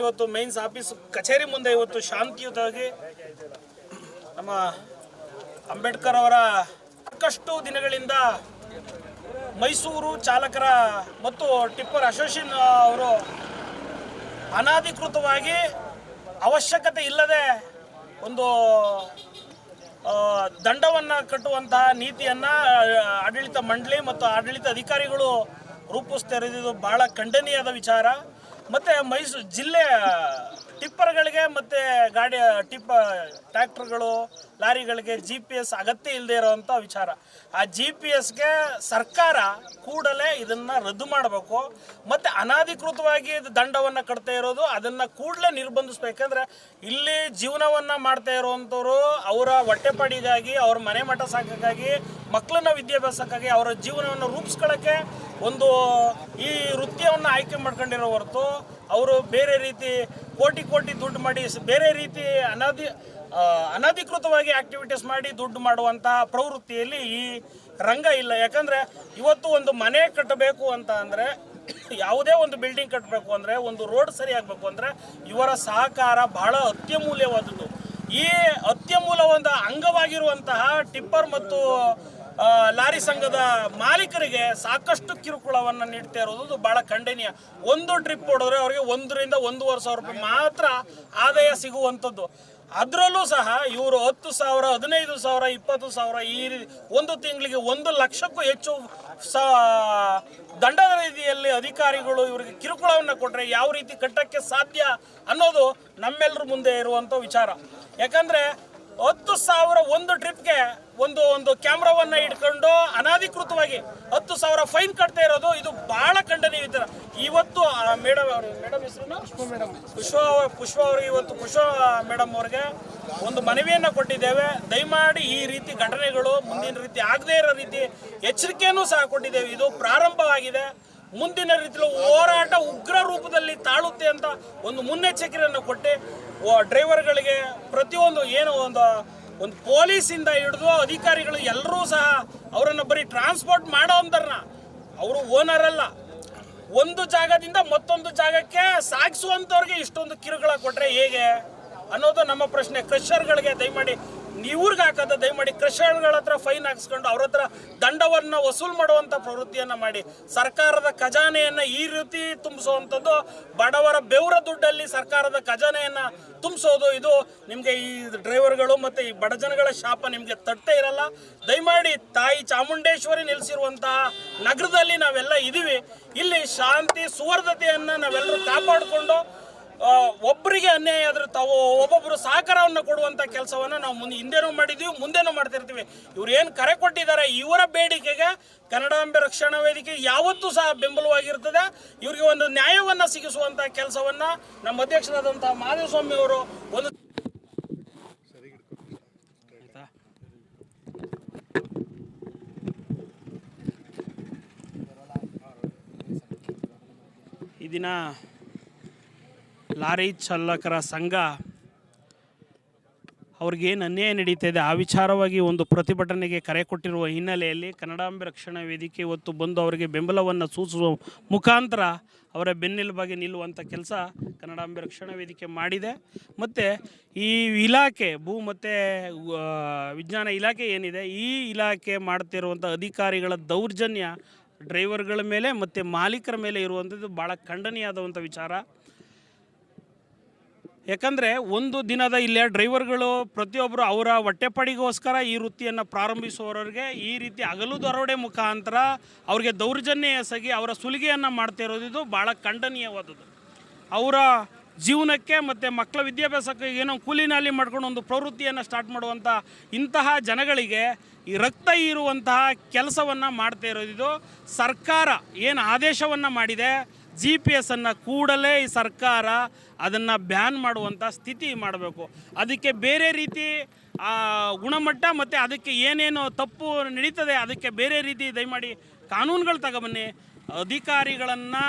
ಇವತ್ತು mains office ಕಚೇರಿ ಮುಂದೆ ಇವತ್ತು ಶಾಂತಿಯುತವಾಗಿ ನಮ್ಮ ಅಂಬೇಡ್ಕರ್ ಅವರ ಸಾಕಷ್ಟು ದಿನಗಳಿಂದ ಮೈಸೂರು ಚಾಲಕರ ಮತ್ತು ಟಿಪ್ಪರ್ ಅಸೋಸಿಯೇಷನ್ ಅವರು ಅನಧಿಕೃತವಾಗಿ ಅವಶ್ಯಕತೆ ಇಲ್ಲದೆ ಒಂದು ದಂಡವನ್ನು ಕಟ್ಟುವಂತಹ ನೀತಿಯನ್ನು, ಆಡಳಿತ ಮಂಡಳಿ ಮತ್ತು ಆಡಳಿತ ಅಧಿಕಾರಿಗಳು ರೂಪಿಸ್ತಾ ಇರೋದು ಬಹಳ ಖಂಡನೀಯದ ವಿಚಾರ. ಮತ್ತು ಮೈಸೂರು ಜಿಲ್ಲೆ ಟಿಪ್ಪರ್ಗಳಿಗೆ ಮತ್ತು ಗಾಡಿ, ಟಿಪ್ಪ, ಟ್ರ್ಯಾಕ್ಟರ್ಗಳು, ಲಾರಿಗಳಿಗೆ ಜಿ ಪಿ ಎಸ್ ಅಗತ್ಯ ಇಲ್ಲದೆ ಇರೋವಂಥ ವಿಚಾರ. ಆ ಜಿ ಪಿ ಎಸ್ಗೆ ಸರ್ಕಾರ ಕೂಡಲೇ ಇದನ್ನು ರದ್ದು ಮಾಡಬೇಕು. ಮತ್ತು ಅನಧಿಕೃತವಾಗಿ ದಂಡವನ್ನ ಕಟ್ತಾ ಇರೋದು, ಅದನ್ನು ಕೂಡಲೇ ನಿರ್ಬಂಧಿಸ್ಬೇಕಂದ್ರೆ ಇಲ್ಲಿ ಜೀವನವನ್ನು ಮಾಡ್ತಾ ಇರುವಂಥವ್ರು ಅವರ ಹೊಟ್ಟೆಪಾಡಿಗಾಗಿ, ಅವ್ರ ಮನೆ ಮಠ ಸಾಕೋಕ್ಕಾಗಿ ಮಕ್ಕಳನ್ನ ವಿದ್ಯಾಭ್ಯಾಸಕ್ಕಾಗಿ ಅವರ ಜೀವನವನ್ನು ರೂಪಿಸ್ಕೊಳ್ಳೋಕ್ಕೆ ಒಂದು ಈ ವೃತ್ತಿಯನ್ನು ಆಯ್ಕೆ ಮಾಡ್ಕೊಂಡಿರೋ ಹೊರತು ಅವರು ಬೇರೆ ರೀತಿ ಕೋಟಿ ಕೋಟಿ ದುಡ್ಡು ಮಾಡಿ ಬೇರೆ ರೀತಿ ಅನಧಿ ಅನಧಿಕೃತವಾಗಿ ಆಕ್ಟಿವಿಟೀಸ್ ಮಾಡಿ ದುಡ್ಡು ಮಾಡುವಂತಹ ಪ್ರವೃತ್ತಿಯಲ್ಲಿ ಈ ರಂಗ ಇಲ್ಲ. ಯಾಕಂದರೆ ಇವತ್ತು ಒಂದು ಮನೆ ಕಟ್ಟಬೇಕು ಅಂತ ಅಂದರೆ ಯಾವುದೇ ಒಂದು ಬಿಲ್ಡಿಂಗ್ ಕಟ್ಟಬೇಕು ಅಂದರೆ, ಒಂದು ರೋಡ್ ಸರಿ ಆಗಬೇಕು ಅಂದರೆ ಇವರ ಸಹಕಾರ ಬಹಳ ಅತ್ಯಮೂಲ್ಯವಾದದ್ದು. ಈ ಅತ್ಯಮೂಲ್ಯವಾದ ಅಂಗವಾಗಿರುವಂತಹ ಟಿಪ್ಪರ್ ಮತ್ತು ಲಾರಿ ಸಂಘದ ಮಾಲೀಕರಿಗೆ ಸಾಕಷ್ಟು ಕಿರುಕುಳವನ್ನು ನೀಡ್ತಾ ಇರೋದು ಬಹಳ ಖಂಡನೀಯ. ಒಂದು ಟ್ರಿಪ್ ಹೊಡೆದ್ರೆ ಅವರಿಗೆ ಒಂದರಿಂದ ಒಂದೂವರೆ ಸಾವಿರ ರೂಪಾಯಿ ಮಾತ್ರ ಆದಾಯ ಸಿಗುವಂಥದ್ದು. ಅದರಲ್ಲೂ ಸಹ ಇವರು ಹತ್ತು ಸಾವಿರ, ಹದಿನೈದು ಸಾವಿರ, ಇಪ್ಪತ್ತು ಸಾವಿರ ಈ ಒಂದು ತಿಂಗಳಿಗೆ ಒಂದು ಲಕ್ಷಕ್ಕೂ ಹೆಚ್ಚು ಸ ದಂಡದ ರೀತಿಯಲ್ಲಿ ಅಧಿಕಾರಿಗಳು ಇವರಿಗೆ ಕಿರುಕುಳವನ್ನು ಕೊಟ್ಟರೆ ಯಾವ ರೀತಿ ಕಟ್ಟಕ್ಕೆ ಸಾಧ್ಯ ಅನ್ನೋದು ನಮ್ಮೆಲ್ಲರ ಮುಂದೆ ಇರುವಂಥ ವಿಚಾರ. ಯಾಕಂದರೆ ಹತ್ತು ಸಾವಿರ ಒಂದು ಟ್ರಿಪ್ಗೆ ಒಂದು ಒಂದು ಕ್ಯಾಮ್ರಾವನ್ನ ಇಟ್ಕೊಂಡು ಅನಾಧಿಕೃತವಾಗಿ ಹತ್ತು ಸಾವಿರ ಫೈನ್ ಕಟ್ತಾ ಇರೋದು ಇದು ಬಹಳ ಖಂಡನೀಯ ವಿಚಾರ. ಇವತ್ತು ಮೇಡಮ್ ಅವರು ಮೇಡಮ್ ಹೆಸರು ಪುಷ್ಪ ಪುಷ್ಪ ಅವರು ಇವತ್ತು ಪುಷ್ಪ ಮೇಡಮ್ ಅವ್ರಿಗೆ ಒಂದು ಮನವಿಯನ್ನು ಕೊಟ್ಟಿದ್ದೇವೆ. ದಯಮಾಡಿ ಈ ರೀತಿ ಘಟನೆಗಳು ಮುಂದಿನ ರೀತಿ ಆಗದೇ ಇರೋ ರೀತಿ ಎಚ್ಚರಿಕೆಯನ್ನು ಸಹ ಕೊಟ್ಟಿದ್ದೇವೆ. ಇದು ಪ್ರಾರಂಭವಾಗಿದೆ. ಮುಂದಿನ ರೀತಿಯಲ್ಲಿ ಹೋರಾಟ ಉಗ್ರ ರೂಪದಲ್ಲಿ ತಾಳುತ್ತೆ ಅಂತ ಒಂದು ಮುನ್ನೆಚ್ಚರಿಕೆಯನ್ನು ಕೊಟ್ಟು ಡ್ರೈವರ್ಗಳಿಗೆ ಪ್ರತಿಯೊಂದು ಏನು ಒಂದು ಒಂದು ಪೊಲೀಸಿಂದ ಹಿಡಿದು ಅಧಿಕಾರಿಗಳು ಎಲ್ಲರೂ ಸಹ ಅವರನ್ನು ಬರೀ ಟ್ರಾನ್ಸ್ಪೋರ್ಟ್ ಮಾಡೋ ಅಂತಾರನ್ನ ಅವರು ಓನರ್ ಅಲ್ಲ. ಒಂದು ಜಾಗದಿಂದ ಮತ್ತೊಂದು ಜಾಗಕ್ಕೆ ಸಾಗಿಸುವಂಥವ್ರಿಗೆ ಇಷ್ಟೊಂದು ಕಿರುಗಳ ಕೊಟ್ಟರೆ ಹೇಗೆ ಅನ್ನೋದು ನಮ್ಮ ಪ್ರಶ್ನೆ. ಕ್ರಷರ್ಗಳಿಗೆ ದಯಮಾಡಿ ಇವ್ರಿಗೆ ಹಾಕೋದು, ದಯಮಾಡಿ ಕೃಷಿಗಳ ಹತ್ರ ಫೈನ್ ಹಾಕಿಸ್ಕೊಂಡು ಅವ್ರ ಹತ್ರ ದಂಡವನ್ನು ವಸೂಲು ಮಾಡುವಂಥ ಪ್ರವೃತ್ತಿಯನ್ನು ಮಾಡಿ. ಸರ್ಕಾರದ ಖಜಾನೆಯನ್ನು ಈ ರೀತಿ ತುಂಬಿಸುವಂಥದ್ದು, ಬಡವರ ಬೆವರ ದುಡ್ಡಲ್ಲಿ ಸರ್ಕಾರದ ಖಜಾನೆಯನ್ನು ತುಂಬಿಸೋದು, ಇದು ನಿಮಗೆ ಈ ಡ್ರೈವರ್ಗಳು ಮತ್ತು ಈ ಬಡ ಜನಗಳ ಶಾಪ ನಿಮಗೆ ತಟ್ಟೇ ಇರಲ್ಲ. ದಯಮಾಡಿ ತಾಯಿ ಚಾಮುಂಡೇಶ್ವರಿ ನೆಲೆಸಿರುವಂತಹ ನಗರದಲ್ಲಿ ನಾವೆಲ್ಲ ಇದ್ದೀವಿ ಇಲ್ಲಿ ಶಾಂತಿ, ಸುವರ್ಧತೆಯನ್ನು ನಾವೆಲ್ಲರೂ ಕಾಪಾಡಿಕೊಂಡು ಒಬ್ಬರಿಗೆ ಅನ್ಯಾಯ ಆದ್ರೆ ತಾವು ಒಬ್ಬೊಬ್ಬರು ಸಹಕಾರವನ್ನು ಕೊಡುವಂಥ ಕೆಲಸವನ್ನು ನಾವು ಮುಂದೆ ಹಿಂದೆನೂ ಮಾಡಿದ್ದೀವಿ ಮುಂದೆನೂ ಮಾಡ್ತಿರ್ತೀವಿ ಇವ್ರು ಏನು ಕರೆ ಕೊಟ್ಟಿದ್ದಾರೆ, ಇವರ ಬೇಡಿಕೆಗೆ ಕನ್ನಡಾಂಬೆ ರಕ್ಷಣಾ ವೇದಿಕೆ ಯಾವತ್ತೂ ಸಹ ಬೆಂಬಲವಾಗಿರ್ತದೆ ಇವರಿಗೆ ಒಂದು ನ್ಯಾಯವನ್ನು ಸಿಗಿಸುವಂಥ ಕೆಲಸವನ್ನು ನಮ್ಮ ಅಧ್ಯಕ್ಷರಾದಂಥ ಮಾಧವಸ್ವಾಮಿ ಅವರು ಒಂದು? ಈ ದಿನ ಲಾರಿ ಚಾಲಕರ ಸಂಘ ಅವ್ರಿಗೇನು ಅನ್ಯಾಯ ನಡೀತಾ ಇದೆ? ಆ ವಿಚಾರವಾಗಿ ಒಂದು ಪ್ರತಿಭಟನೆಗೆ ಕರೆ ಕೊಟ್ಟಿರುವ ಹಿನ್ನೆಲೆಯಲ್ಲಿ ಕನ್ನಡಾಂಬೆ ರಕ್ಷಣಾ ವೇದಿಕೆ ಇವತ್ತು ಬಂದು ಅವರಿಗೆ ಬೆಂಬಲವನ್ನು ಸೂಚಿಸುವ ಮುಖಾಂತರ ಅವರ ಬೆನ್ನೆಲುಬಾಗಿ ನಿಲ್ಲುವಂಥ ಕೆಲಸ ಕನ್ನಡಾಂಬೆ ರಕ್ಷಣಾ ವೇದಿಕೆ ಮಾಡಿದೆ. ಮತ್ತು ಈ ಇಲಾಖೆ ಭೂ ಮತ್ತು ವಿಜ್ಞಾನ ಇಲಾಖೆ ಏನಿದೆ, ಈ ಇಲಾಖೆ ಮಾಡ್ತಿರುವಂಥ ಅಧಿಕಾರಿಗಳ ದೌರ್ಜನ್ಯ, ಡ್ರೈವರ್ಗಳ ಮೇಲೆ ಮತ್ತು ಮಾಲೀಕರ ಮೇಲೆ ಇರುವಂಥದ್ದು ಭಾಳ ಖಂಡನೀಯಾದಂಥ ವಿಚಾರ. ಯಾಕಂದರೆ ಒಂದು ದಿನದ ಇಲ್ಲೇ ಡ್ರೈವರ್ಗಳು ಪ್ರತಿಯೊಬ್ಬರು ಅವರ ಹೊಟ್ಟೆಪಾಡಿಗೋಸ್ಕರ ಈ ವೃತ್ತಿಯನ್ನು ಪ್ರಾರಂಭಿಸುವವರಿಗೆ ಈ ರೀತಿ ಹಗಲು ದರೋಡೆ ಮುಖಾಂತರ ಅವರಿಗೆ ದೌರ್ಜನ್ಯ ಎಸಗಿ ಅವರ ಸುಲಿಗೆಯನ್ನು ಮಾಡ್ತಾ ಇರೋದಿದ್ದು ಭಾಳ ಖಂಡನೀಯವಾದದ್ದು. ಅವರ ಜೀವನಕ್ಕೆ ಮತ್ತು ಮಕ್ಕಳ ವಿದ್ಯಾಭ್ಯಾಸಕ್ಕೆ ಏನೋ ಕೂಲಿನಲ್ಲಿ ಮಾಡ್ಕೊಂಡು ಒಂದು ಪ್ರವೃತ್ತಿಯನ್ನು ಸ್ಟಾರ್ಟ್ ಮಾಡುವಂಥ ಇಂತಹ ಜನಗಳಿಗೆ ಈ ರಕ್ತ ಇರುವಂತಹ ಕೆಲಸವನ್ನು ಮಾಡ್ತಾ ಇರೋದಿದ್ದು ಸರ್ಕಾರ ಏನು ಆದೇಶವನ್ನು ಮಾಡಿದೆ ಜಿ ಪಿ ಎಸ್ಸನ್ನು ಕೂಡಲೇ ಈ ಸರ್ಕಾರ ಅದನ್ನು ಬ್ಯಾನ್ ಮಾಡುವಂಥ ಸ್ಥಿತಿ ಮಾಡಬೇಕು. ಅದಕ್ಕೆ ಬೇರೆ ರೀತಿ ಗುಣಮಟ್ಟ ಮತ್ತು ಅದಕ್ಕೆ ಏನೇನು ತಪ್ಪು ನಡೀತದೆ, ಅದಕ್ಕೆ ಬೇರೆ ರೀತಿ ದಯಮಾಡಿ ಕಾನೂನುಗಳು ತಗೊಬನ್ನಿ. ಅಧಿಕಾರಿಗಳನ್ನು,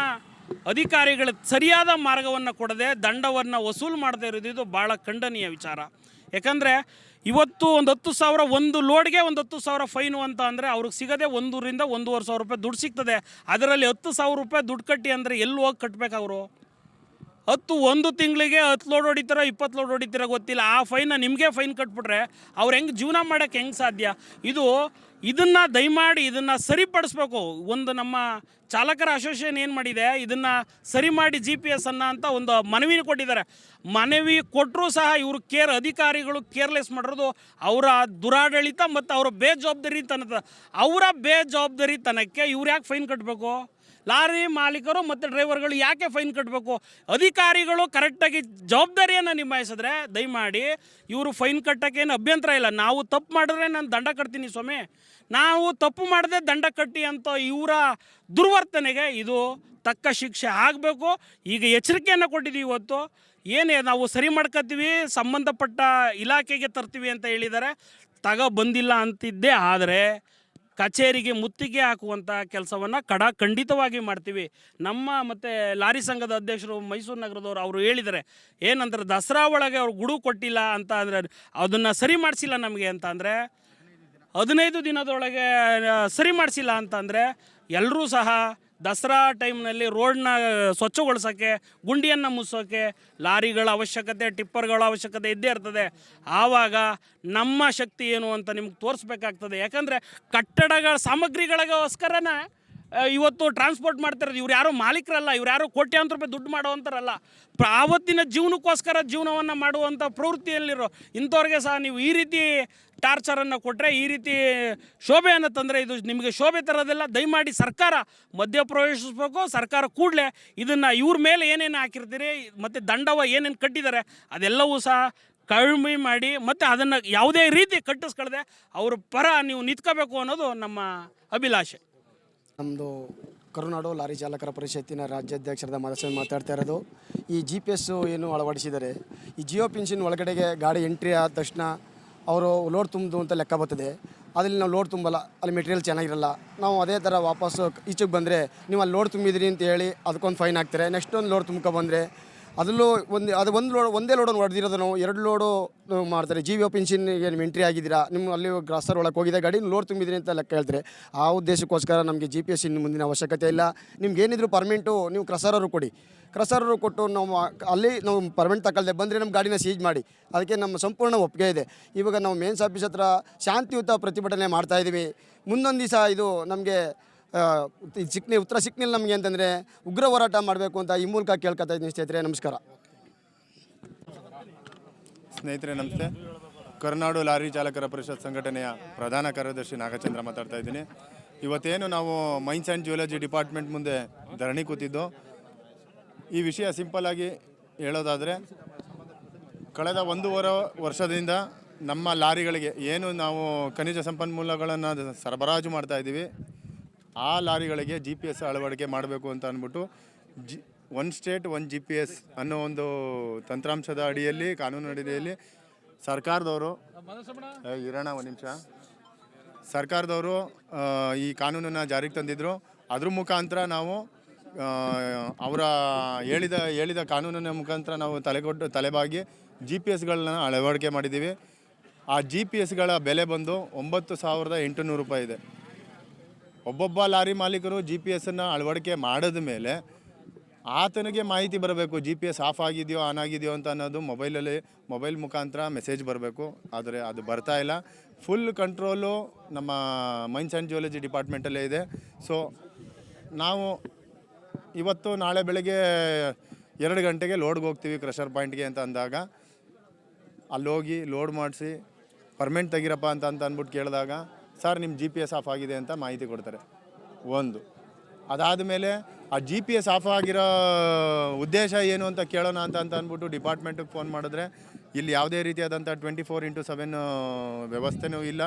ಅಧಿಕಾರಿಗಳ ಸರಿಯಾದ ಮಾರ್ಗವನ್ನು ಕೊಡದೆ ದಂಡವನ್ನು ವಸೂಲು ಮಾಡದೇ ಇರೋದು ಇದು ಭಾಳ ಖಂಡನೀಯ ವಿಚಾರ. ಯಾಕಂದರೆ ಇವತ್ತು ಒಂದು ಹತ್ತು ಸಾವಿರ, ಒಂದು ಲೋಡ್ಗೆ ಒಂದು ಹತ್ತು ಸಾವಿರ ಫೈನು ಅಂತ ಅಂದರೆ ಅವ್ರಿಗೆ ಸಿಗದೆ ಒಂದೂರಿಂದ ಒಂದೂವರೆ ಸಾವಿರ ರೂಪಾಯಿ ದುಡ್ಡು ಸಿಗ್ತದೆ. ಅದರಲ್ಲಿ ಹತ್ತು ಸಾವಿರ ರೂಪಾಯಿ ದುಡ್ಡು ಕಟ್ಟಿ ಅಂದರೆ ಎಲ್ಲಿ ಹೋಗಿ ಕಟ್ಟಬೇಕು ಅವರು? ಹತ್ತು ಒಂದು ತಿಂಗಳಿಗೆ ಹತ್ತು ಲೋಡ್ ಹೊಡಿತಾರೋ, ಇಪ್ಪತ್ತು ಲೋಡ್ ಹೊಡಿತೀರ ಗೊತ್ತಿಲ್ಲ. ಆ ಫೈನ ನಿಮಗೆ ಫೈನ್ ಕಟ್ಬಿಟ್ರೆ ಅವ್ರು ಹೆಂಗೆ ಜೀವನ ಮಾಡೋಕ್ಕೆ ಹೆಂಗೆ ಸಾಧ್ಯ? ಇದು ಇದನ್ನು ದಯಮಾಡಿ ಇದನ್ನು ಸರಿಪಡಿಸ್ಬೇಕು. ಒಂದು ನಮ್ಮ ಚಾಲಕರ ಅಸೋಸಿಯೇಷನ್ ಏನು ಮಾಡಿದೆ, ಇದನ್ನು ಸರಿ ಮಾಡಿ ಜಿ ಪಿ ಎಸ್ ಅನ್ನ ಅಂತ ಒಂದು ಮನವಿ ಕೊಟ್ಟಿದ್ದಾರೆ. ಮನವಿ ಕೊಟ್ಟರೂ ಸಹ ಇವರು ಕೇರ್ ಅಧಿಕಾರಿಗಳು ಕೇರ್ಲೆಸ್ ಮಾಡಿರೋದು ಅವರ ದುರಾಡಳಿತ ಮತ್ತು ಅವರ ಬೇಜವಾಬ್ದಾರಿತನದ ಅವರ ಬೇಜವಾಬ್ದಾರಿತನಕ್ಕೆ ಇವ್ರು ಯಾಕೆ ಫೈನ್ ಕಟ್ಟಬೇಕು ಲಾರಿ ಮಾಲೀಕರು ಮತ್ತು ಡ್ರೈವರ್ಗಳು ಯಾಕೆ ಫೈನ್ ಕಟ್ಟಬೇಕು ಅಧಿಕಾರಿಗಳು ಕರೆಕ್ಟಾಗಿ ಜವಾಬ್ದಾರಿಯನ್ನು ನಿಭಾಯಿಸಿದ್ರೆ ದಯಮಾಡಿ ಇವರು ಫೈನ್ ಕಟ್ಟೋಕ್ಕೇನು ಅಭ್ಯಂತರ ಇಲ್ಲ. ನಾವು ತಪ್ಪು ಮಾಡಿದ್ರೆ ನಾನು ದಂಡ ಕಟ್ತೀನಿ ಸ್ವಾಮಿ. ನಾವು ತಪ್ಪು ಮಾಡದೆ ದಂಡ ಕಟ್ಟಿ ಅಂತ ಇವರ ದುರ್ವರ್ತನೆಗೆ ಇದು ತಕ್ಕ ಶಿಕ್ಷೆ ಆಗಬೇಕು. ಈಗ ಎಚ್ಚರಿಕೆಯನ್ನು ಕೊಟ್ಟಿದ್ದೀವಿ ಇವತ್ತು. ಏನೇ ನಾವು ಸರಿ ಮಾಡ್ಕೊತೀವಿ ಸಂಬಂಧಪಟ್ಟ ಇಲಾಖೆಗೆ ತರ್ತೀವಿ ಅಂತ ಹೇಳಿದ್ದಾರೆ ತಗೋ ಬಂದಿಲ್ಲ ಅಂತಿದ್ದೇ. ಆದರೆ ಕಚೇರಿಗೆ ಮುತ್ತಿಗೆ ಹಾಕುವಂಥ ಕೆಲಸವನ್ನು ಕಡ ಖಂಡಿತವಾಗಿ ಮಾಡ್ತೀವಿ. ನಮ್ಮ ಮತ್ತು ಲಾರಿ ಸಂಘದ ಅಧ್ಯಕ್ಷರು ಮೈಸೂರು ನಗರದವರು ಅವರು ಹೇಳಿದ್ದಾರೆ ಏನಂದ್ರೆ ದಸರಾ ಒಳಗೆ ಅವ್ರು ಗುಡು ಕೊಟ್ಟಿಲ್ಲ ಅಂತ ಅಂದರೆ ಅದನ್ನು ಸರಿ ಮಾಡಿಸಿಲ್ಲ ನಮಗೆ ಅಂತ ಅಂದರೆ, ಹದಿನೈದು ದಿನದೊಳಗೆ ಸರಿ ಮಾಡಿಸಿಲ್ಲ ಅಂತಂದರೆ ಎಲ್ಲರೂ ಸಹ ದಸರಾ ಟೈಮ್ನಲ್ಲಿ ರೋಡ್ನ ಸ್ವಚ್ಛಗೊಳಿಸೋಕ್ಕೆ, ಗುಂಡಿಯನ್ನು ಮುಚ್ಚೋಕ್ಕೆ ಲಾರಿಗಳ ಅವಶ್ಯಕತೆ, ಟಿಪ್ಪರ್ಗಳ ಅವಶ್ಯಕತೆ ಇದ್ದೇ ಇರ್ತದೆ. ಆವಾಗ ನಮ್ಮ ಶಕ್ತಿ ಏನು ಅಂತ ನಿಮ್ಗೆ ತೋರಿಸ್ಬೇಕಾಗ್ತದೆ. ಯಾಕಂದರೆ ಕಟ್ಟಡಗಳ ಸಾಮಗ್ರಿಗಳಿಗೋಸ್ಕರನ ಇವತ್ತು ಟ್ರಾನ್ಸ್ಪೋರ್ಟ್ ಮಾಡ್ತಿರೋದು, ಇವ್ರು ಯಾರೋ ಮಾಲೀಕರಲ್ಲ, ಇವ್ರು ಯಾರು ಕೋಟ್ಯಾಂತರ ರೂಪಾಯಿ ದುಡ್ಡು ಮಾಡುವಂಥರಲ್ಲ ಆವತ್ತಿನ ಜೀವನಕ್ಕೋಸ್ಕರ ಜೀವನವನ್ನು ಮಾಡುವಂಥ ಪ್ರವೃತ್ತಿಯಲ್ಲಿರೋ ಇಂಥವ್ರಿಗೆ ಸಹ ನೀವು ಈ ರೀತಿ ಟಾರ್ಚರನ್ನು ಕೊಟ್ಟರೆ ಈ ರೀತಿ ಶೋಭೆಯನ್ನು ತಂದರೆ ಇದು ನಿಮಗೆ ಶೋಭೆ ತರೋದಿಲ್ಲ. ದಯಮಾಡಿ ಸರ್ಕಾರ ಮಧ್ಯಪ್ರವೇಶಿಸ್ಬೇಕು. ಸರ್ಕಾರ ಕೂಡಲೇ ಇದನ್ನು ಇವ್ರ ಮೇಲೆ ಏನೇನು ಹಾಕಿರ್ತೀರಿ, ಮತ್ತು ದಂಡವ ಏನೇನು ಕಟ್ಟಿದ್ದಾರೆ, ಅದೆಲ್ಲವೂ ಸಹ ಕಡಿಮೆ ಮಾಡಿ, ಮತ್ತು ಅದನ್ನು ಯಾವುದೇ ರೀತಿ ಕಟ್ಟಿಸ್ಕೊಳ್ದೆ ಅವ್ರ ಪರ ನೀವು ನಿಂತ್ಕೋಬೇಕು ಅನ್ನೋದು ನಮ್ಮ ಅಭಿಲಾಷೆ. ನಮ್ಮದು ಕರುನಾಡು ಲಾರಿ ಚಾಲಕರ ಪರಿಷತ್ತಿನ ರಾಜ್ಯಾಧ್ಯಕ್ಷರಾದ ಮಾಧಸ್ವಾಮಿ ಮಾತಾಡ್ತಾ ಇರೋದು. ಈ ಜಿ ಪಿ ಎಸ್ಸು ಏನು ಅಳವಡಿಸಿದ್ದಾರೆ? ಈ ಜಿಯೋ ಪಿನ್ಷನ್ ಒಳಗಡೆಗೆ ಗಾಡಿ ಎಂಟ್ರಿ ಆದ ತಕ್ಷಣ ಅವರು ಲೋಡ್ ತುಂಬಿದು ಅಂತ ಲೆಕ್ಕ ಬರ್ತದೆ. ಅದ್ರಲ್ಲಿ ನಾವು ಲೋಡ್ ತುಂಬಲ್ಲ, ಅಲ್ಲಿ ಮೆಟೀರಿಯಲ್ ಚೆನ್ನಾಗಿರಲ್ಲ. ನಾವು ಅದೇ ಥರ ವಾಪಸ್ಸು ಈಚೆಗೆ ಬಂದರೆ ನೀವು ಅಲ್ಲಿ ಲೋಡ್ ತುಂಬಿದ್ರಿ ಅಂತ ಹೇಳಿ ಅದಕ್ಕೊಂದು ಫೈನ್ ಹಾಕ್ತಾರೆ ನೆಕ್ಸ್ಟ್ ಒಂದು ಲೋಡ್ ತುಂಬ್ಕೊ ಬಂದರೆ ಅದರಲ್ಲೂ ಒಂದು, ಅದು ಒಂದು ಲೋಡ್, ಒಂದೇ ಲೋಡನ್ನು ಹೊಡೆದಿರೋದು ನಾವು. ಎರಡು ಲೋಡು ಮಾಡ್ತಾರೆ. ಜಿ ವಿ ಪೆನ್ಷನ್ಗೆ ನೀವು ಎಂಟ್ರಿ ಆಗಿದ್ದೀರಾ, ನಿಮ್ಮ ಅಲ್ಲಿ ಗ್ರಾಸರ್ ಒಳಗೆ ಹೋಗಿದೆ ಗಾಡಿ ಲೋಡ್ ತುಂಬಿದ್ರಿ ಅಂತ ಲೆಕ್ಕ ಹೇಳ್ತಾರೆ. ಆ ಉದ್ದೇಶಕ್ಕೋಸ್ಕರ ನಮಗೆ ಜಿ ಪಿ ಎಸ್ ಇನ್ನು ಮುಂದಿನ ಅವಶ್ಯಕತೆ ಇಲ್ಲ. ನಿಮ್ಗೆ ಏನಿದ್ರು ಪರ್ಮೆಂಟು ನೀವು ಕ್ರಸರರು ಕೊಡಿ. ಕ್ರಸರರು ಕೊಟ್ಟು ನಾವು ಅಲ್ಲಿ ನಾವು ಪರ್ಮೆಂಟ್ ತಗೊಳ್ದೆ ಬಂದರೆ ನಮ್ಮ ಗಾಡಿನ ಸೀಜ್ ಮಾಡಿ. ಅದಕ್ಕೆ ನಮ್ಮ ಸಂಪೂರ್ಣ ಒಪ್ಪಿಗೆ ಇದೆ. ಇವಾಗ ನಾವು ಮೇನ್ಸ್ ಆಫೀಸ್ ಹತ್ರ ಶಾಂತಿಯುತ ಪ್ರತಿಭಟನೆ ಮಾಡ್ತಾಯಿದ್ದೀವಿ ಮುಂದೊಂದು ದಿವಸ ಇದು ನಮಗೆ ಸಿಕ್ನಿ ಉತ್ತರ ಸಿಕ್ನಿಲ್ಲ ನಮಗೆ ಅಂತಂದರೆ ಉಗ್ರ ಹೋರಾಟ ಮಾಡಬೇಕು ಅಂತ ಈ ಮೂಲಕ ಕೇಳ್ಕೊತಾ ಇದ್ದೀನಿ ಸ್ನೇಹಿತರೆ, ನಮಸ್ಕಾರ. ಸ್ನೇಹಿತರೆ, ನಮಸ್ತೆ. ಕರ್ನಾಡು ಲಾರಿ ಚಾಲಕರ ಪರಿಷತ್ ಸಂಘಟನೆಯ ಪ್ರಧಾನ ಕಾರ್ಯದರ್ಶಿ ನಾಗಚಂದ್ರ ಮಾತಾಡ್ತಾ ಇದ್ದೀನಿ. ಇವತ್ತೇನು ನಾವು ಮೈನ್ಸ್ ಆ್ಯಂಡ್ ಜ್ಯುವೆಲಜಿ ಡಿಪಾರ್ಟ್ಮೆಂಟ್ ಮುಂದೆ ಧರಣಿ ಕೂತಿದ್ದು. ಈ ವಿಷಯ ಸಿಂಪಲ್ ಆಗಿ ಹೇಳೋದಾದರೆ, ಕಳೆದ ಒಂದೂವರೆ ವರ್ಷದಿಂದ ನಮ್ಮ ಲಾರಿಗಳಿಗೆ ಏನು ನಾವು ಖನಿಜ ಸಂಪನ್ಮೂಲಗಳನ್ನು ಸರಬರಾಜು ಮಾಡ್ತಾ ಇದ್ದೀವಿ. ಆ ಲಾರಿಗಳಿಗೆ ಜಿ ಪಿ ಎಸ್ ಅಳವಡಿಕೆ ಮಾಡಬೇಕು ಅಂತ ಅಂದ್ಬಿಟ್ಟು G one state one G P S ಅನ್ನೋ ಒಂದು ತಂತ್ರಾಂಶದ ಅಡಿಯಲ್ಲಿ, ಕಾನೂನು ಅಡಿಯಲ್ಲಿ ಸರ್ಕಾರದವರು ಇರೋಣ ಒಂದು ನಿಮಿಷ. ಸರ್ಕಾರದವರು ಈ ಕಾನೂನನ್ನು ಜಾರಿಗೆ ತಂದಿದ್ರು. ಅದ್ರ ಮುಖಾಂತರ ನಾವು ಅವರ ಹೇಳಿದ ಹೇಳಿದ ಕಾನೂನಿನ ಮುಖಾಂತರ ನಾವು ತಲೆಗೊಟ್ಟು ತಲೆಬಾಗಿ ಜಿ ಪಿ ಎಸ್ಗಳನ್ನ ಅಳವಡಿಕೆ ಮಾಡಿದ್ದೀವಿ. ಆ ಜಿ ಪಿ ಎಸ್ಗಳ ಬೆಲೆ ಬಂದು ಒಂಬತ್ತು ಸಾವಿರದ ಎಂಟುನೂರು ರೂಪಾಯಿ ಇದೆ. ಒಬ್ಬೊಬ್ಬ ಲಾರಿ ಮಾಲೀಕರು ಜಿ ಪಿ ಎಸ್ಸನ್ನು ಅಳವಡಿಕೆ ಮಾಡಿದ ಮೇಲೆ ಆತನಿಗೆ ಮಾಹಿತಿ ಬರಬೇಕು ಜಿ ಪಿ ಎಸ್ ಆಫ್ ಆಗಿದೆಯೋ ಆನ್ ಆಗಿದೆಯೋ ಅಂತ ಅನ್ನೋದು ಮೊಬೈಲಲ್ಲಿ, ಮೊಬೈಲ್ ಮುಖಾಂತರ ಮೆಸೇಜ್ ಬರಬೇಕು. ಆದರೆ ಅದು ಬರ್ತಾ ಇಲ್ಲ. ಫುಲ್ ಕಂಟ್ರೋಲು ನಮ್ಮ ಮೈನ್ಸ್ ಆ್ಯಂಡ್ ಜಿಯಾಲಜಿ ಡಿಪಾರ್ಟ್ಮೆಂಟಲ್ಲೇ ಇದೆ. ಸೊ ನಾವು ಇವತ್ತು ನಾಳೆ ಬೆಳಗ್ಗೆ ಎರಡು ಗಂಟೆಗೆ ಲೋಡ್ಗೆ ಹೋಗ್ತೀವಿ ಕ್ರಷರ್ ಪಾಯಿಂಟ್ಗೆ ಅಂತ ಅಂದಾಗ. ಅಲ್ಲಿ ಹೋಗಿ ಲೋಡ್ ಮಾಡಿಸಿ ಪರ್ಮೆಂಟ್ ತೆಗಿರಪ್ಪ ಅಂತ ಅಂತ ಅಂದ್ಬಿಟ್ಟು ಕೇಳಿದಾಗ ಸರ್ ನಿಮ್ಮ ಜಿ ಪಿ ಎಸ್ ಆಫ್ ಆಗಿದೆ ಅಂತ ಮಾಹಿತಿ ಕೊಡ್ತಾರೆ. ಒಂದು. ಅದಾದ ಮೇಲೆ ಆ ಜಿ ಪಿ ಎಸ್ ಆಫ್ ಆಗಿರೋ ಉದ್ದೇಶ ಏನು ಅಂತ ಕೇಳೋಣ ಅಂತ ಅಂತ ಅಂದ್ಬಿಟ್ಟು ಡಿಪಾರ್ಟ್ಮೆಂಟಿಗೆ ಫೋನ್ ಮಾಡಿದ್ರೆ, ಇಲ್ಲಿ ಯಾವುದೇ ರೀತಿಯಾದಂಥ ಟ್ವೆಂಟಿ ಫೋರ್ ಇಂಟು ಸೆವೆನ್ ವ್ಯವಸ್ಥೆನೂ ಇಲ್ಲ.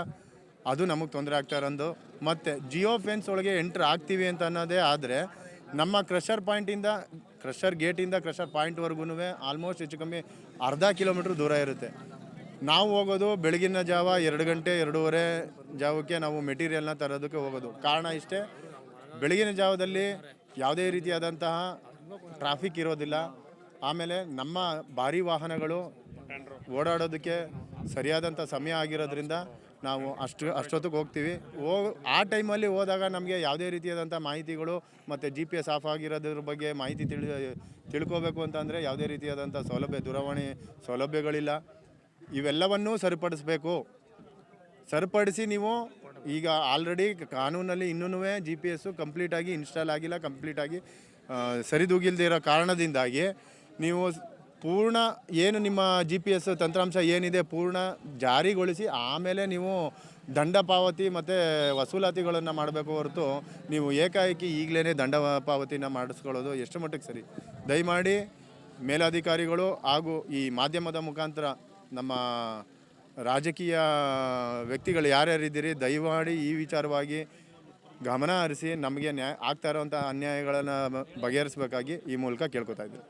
ಅದು ನಮಗೆ ತೊಂದರೆ ಆಗ್ತಾ ಇರೋದು. ಮತ್ತು ಜಿಯೋ ಫೆನ್ಸ್ ಒಳಗೆ ಎಂಟ್ರ್ ಆಗ್ತೀವಿ ಅಂತ ಅನ್ನೋದೇ ಆದರೆ, ನಮ್ಮ ಕ್ರಷರ್ ಪಾಯಿಂಟಿಂದ ಕ್ರಷರ್ ಗೇಟಿಂದ ಕ್ರಷರ್ ಪಾಯಿಂಟ್ವರೆಗೂ ಆಲ್ಮೋಸ್ಟ್ ಹೆಚ್ಚು ಕಮ್ಮಿ ಅರ್ಧ ಕಿಲೋಮೀಟ್ರ್ ದೂರ ಇರುತ್ತೆ. ನಾವು ಹೋಗೋದು ಬೆಳಗಿನ ಜಾವ ಎರಡು ಗಂಟೆ ಎರಡೂವರೆ ಜಾವಕ್ಕೆ ನಾವು ಮೆಟೀರಿಯಲ್ನ ತರೋದಕ್ಕೆ ಹೋಗೋದು. ಕಾರಣ ಇಷ್ಟೇ, ಬೆಳಗಿನ ಜಾವದಲ್ಲಿ ಯಾವುದೇ ರೀತಿಯಾದಂತಹ ಟ್ರಾಫಿಕ್ ಇರೋದಿಲ್ಲ. ಆಮೇಲೆ ನಮ್ಮ ಭಾರಿ ವಾಹನಗಳು ಓಡಾಡೋದಕ್ಕೆ ಸರಿಯಾದಂಥ ಸಮಯ ಆಗಿರೋದ್ರಿಂದ ನಾವು ಅಷ್ಟು, ಅಷ್ಟೊತ್ತಿಗೆ ಹೋಗ್ತೀವಿ. ಹೋ, ಆ ಟೈಮಲ್ಲಿ ಹೋದಾಗ ನಮಗೆ ಯಾವುದೇ ರೀತಿಯಾದಂಥ ಮಾಹಿತಿಗಳು ಮತ್ತು ಜಿ ಪಿ ಎಸ್ ಆಫ್ ಆಗಿರೋದ್ರ ಬಗ್ಗೆ ಮಾಹಿತಿ ತಿಳಿ, ತಿಳ್ಕೋಬೇಕು ಅಂತಂದರೆ ಯಾವುದೇ ರೀತಿಯಾದಂಥ ಸೌಲಭ್ಯ, ದೂರವಾಣಿ ಸೌಲಭ್ಯಗಳಿಲ್ಲ. ಇವೆಲ್ಲವನ್ನೂ ಸರಿಪಡಿಸಬೇಕು. ಸರಿಪಡಿಸಿ ನೀವು ಈಗ ಆಲ್ರೆಡಿ ಕಾನೂನಲ್ಲಿ ಇನ್ನೂ ಜಿ ಪಿ ಎಸ್ಸು ಕಂಪ್ಲೀಟಾಗಿ ಇನ್ಸ್ಟಾಲ್ ಆಗಿಲ್ಲ ಕಂಪ್ಲೀಟಾಗಿ ಸರಿದೂಗಿಲ್ದಿರೋ ಕಾರಣದಿಂದಾಗಿ ನೀವು ಪೂರ್ಣ ಏನು ನಿಮ್ಮ ಜಿ ಪಿ ಎಸ್ ತಂತ್ರಾಂಶ ಏನಿದೆ ಪೂರ್ಣ ಜಾರಿಗೊಳಿಸಿ ಆಮೇಲೆ ನೀವು ದಂಡ ಪಾವತಿ ಮತ್ತು ವಸೂಲಾತಿಗಳನ್ನು ಮಾಡಬೇಕು ಹೊರತು ನೀವು ಏಕಾಏಕಿ ಈಗಲೇ ದಂಡ ಪಾವತಿನ ಮಾಡಿಸ್ಕೊಳ್ಳೋದು ಎಷ್ಟು ಮಟ್ಟಿಗೆ ಸರಿ. ದಯಮಾಡಿ ಮೇಲಾಧಿಕಾರಿಗಳು ಹಾಗೂ ಈ ಮಾಧ್ಯಮದ ಮುಖಾಂತರ ನಮ್ಮ ರಾಜಕೀಯ ವ್ಯಕ್ತಿಗಳು ಯಾರ್ಯಾರಿದ್ದೀರಿ, ದಯಮಾಡಿ ಈ ವಿಚಾರವಾಗಿ ಗಮನ ಹರಿಸಿ ನಮಗೆ ನ್ಯಾಯ, ಆಗ್ತಾ ಇರೋವಂಥ ಅನ್ಯಾಯಗಳನ್ನು ಬಗೆಹರಿಸಬೇಕಾಗಿ ಈ ಮೂಲಕ ಕೇಳ್ಕೊತಾ ಇದ್ದೀನಿ.